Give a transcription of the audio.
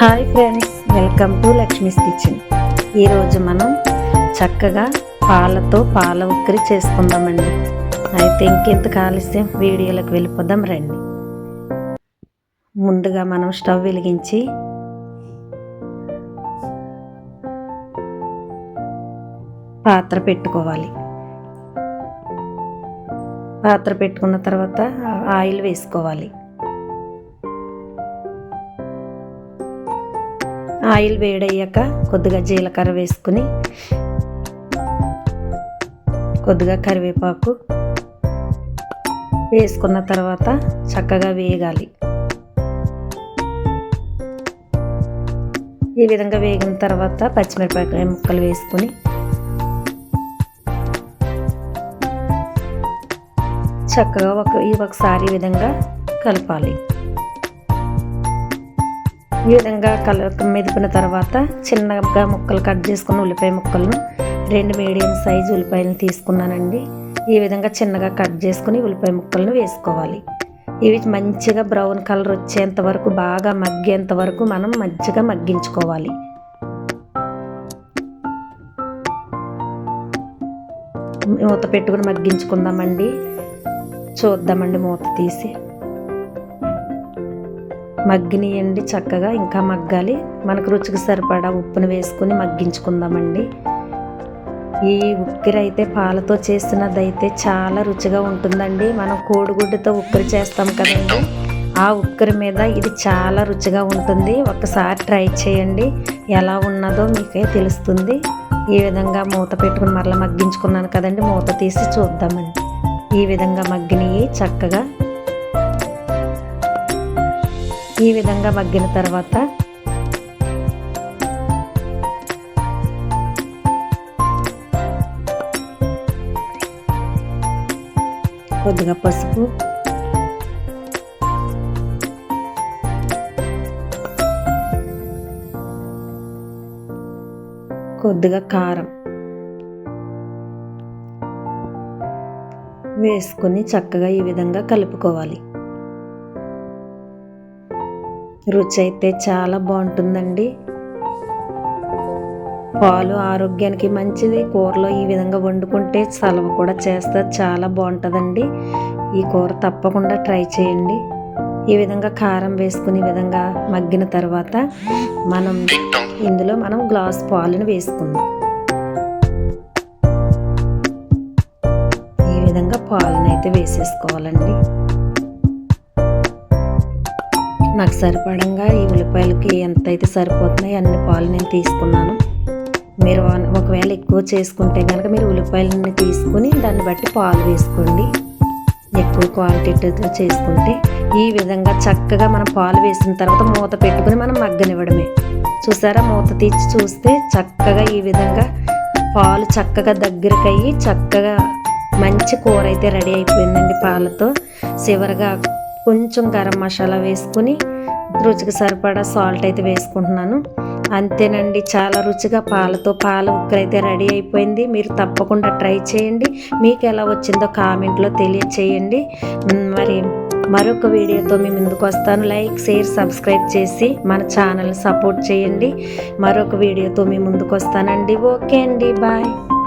Hi friends welcome to Lakshmi's kitchen. ఈరోజు మనం చక్కగా పాలతో పాల ఉక్కిరి చేసుకుందామండి. అయితే ఇంకెంత ఆలస్యం? వీడియోలకు వెళ్ళిపోదాం రండి. ముందుగా మనం స్టవ్ వెలిగించి పాత్ర పెట్టుకోవాలి. పాత్ర పెట్టుకున్న తర్వాత ఆయిల్ వేసుకోవాలి. ఆయిల్ వేడయ్యాక కొద్దిగా జీలకర్ర వేసుకుని కొద్దిగా కరివేపాకు వేసుకున్న తర్వాత చక్కగా వేగాలి. ఈ విధంగా వేగిన తర్వాత పచ్చిమిరపకాయ ముక్కలు వేసుకుని చక్కగా ఒక ఈ ఒకసారి ఈ విధంగా కలపాలి. ఈ విధంగా కల మెదిపిన తర్వాత చిన్నగా ముక్కలు కట్ చేసుకున్న ఉల్లిపాయ ముక్కలను రెండు మీడియం సైజు ఉల్లిపాయలను తీసుకున్నానండి. ఈ విధంగా చిన్నగా కట్ చేసుకుని ఉల్లిపాయ ముక్కలను వేసుకోవాలి. ఇవి మంచిగా బ్రౌన్ కలర్ వచ్చేంత వరకు బాగా మగ్గేంత వరకు మనం మంచిగా మగ్గించుకోవాలి. మూత పెట్టుకుని మగ్గించుకుందామండి. చూద్దామండి మూత తీసి. మగ్గినియండి చక్కగా ఇంకా మగ్గాలి. మనకు రుచికి సరిపడా ఉప్పును వేసుకుని మగ్గించుకుందామండి. ఈ ఉక్కిరి అయితే పాలతో చేసినదైతే చాలా రుచిగా ఉంటుందండి. మనం కోడిగుడ్డుతో ఉక్కిరి చేస్తాం కదండి. ఆ ఉక్కిరి మీద ఇది చాలా రుచిగా ఉంటుంది. ఒకసారి ట్రై చేయండి. ఎలా ఉన్నదో మీకే తెలుస్తుంది. ఈ విధంగా మూత పెట్టుకుని మరలా మగ్గించుకున్నాను కదండి. మూత తీసి చూద్దామండి. ఈ విధంగా మగ్గినవి చక్కగా ఈ విధంగా మగ్గిన తర్వాత కొద్దిగా పసుపు. కొద్దిగా కారం వేసుకొని చక్కగా ఈ విధంగా కలుపుకోవాలి. రుచి అయితే చాలా బాగుంటుందండి. పాలు ఆరోగ్యానికి మంచిది. కూరలో ఈ విధంగా వండుకుంటే సలవ కూడా చేస్తే చాలా బాగుంటుందండి. ఈ కూర తప్పకుండా ట్రై చేయండి. ఈ విధంగా కారం వేసుకునే విధంగా మగ్గిన తర్వాత మనం ఇందులో మనం గ్లాస్ పాలను వేసుకుందాం. ఈ విధంగా పాలను అయితే వేసేసుకోవాలండి. నాకు సరిపడంగా ఈ ఉల్లిపాయలకి ఎంత అయితే సరిపోతున్నాయి అన్ని పాలు నేను తీసుకున్నాను. మీరు ఒకవేళ ఎక్కువ చేసుకుంటే కనుక మీరు ఉల్లిపాయలని తీసుకుని దాన్ని బట్టి పాలు వేసుకోండి. ఎక్కువ క్వాలిటీతో చేసుకుంటే ఈ విధంగా చక్కగా మనం పాలు వేసిన తర్వాత మూత పెట్టుకుని మనం మగ్గనివ్వడమే. చూసారా? మూత తీసి చూస్తే చక్కగా ఈ విధంగా పాలు చక్కగా దగ్గరికి అయ్యి చక్కగా మంచి కూర అయితే రెడీ అయిపోయిందండి పాలతో. చివరిగా కొంచెం గరం మసాలా వేసుకుని రుచికి సరిపడా సాల్ట్ అయితే వేసుకుంటున్నాను. అంతేనండి చాలా రుచిగా పాలతో పాల ఉక్కలు అయితే రెడీ అయిపోయింది. మీరు తప్పకుండా ట్రై చేయండి. మీకు ఎలా వచ్చిందో కామెంట్లో తెలియచేయండి. మరి మరొక వీడియోతో మీ ముందుకు వస్తాను. లైక్ షేర్ సబ్స్క్రైబ్ చేసి మన ఛానల్ సపోర్ట్ చేయండి. మరొక వీడియోతో మీ ముందుకు వస్తానండి. ఓకే అండి బాయ్.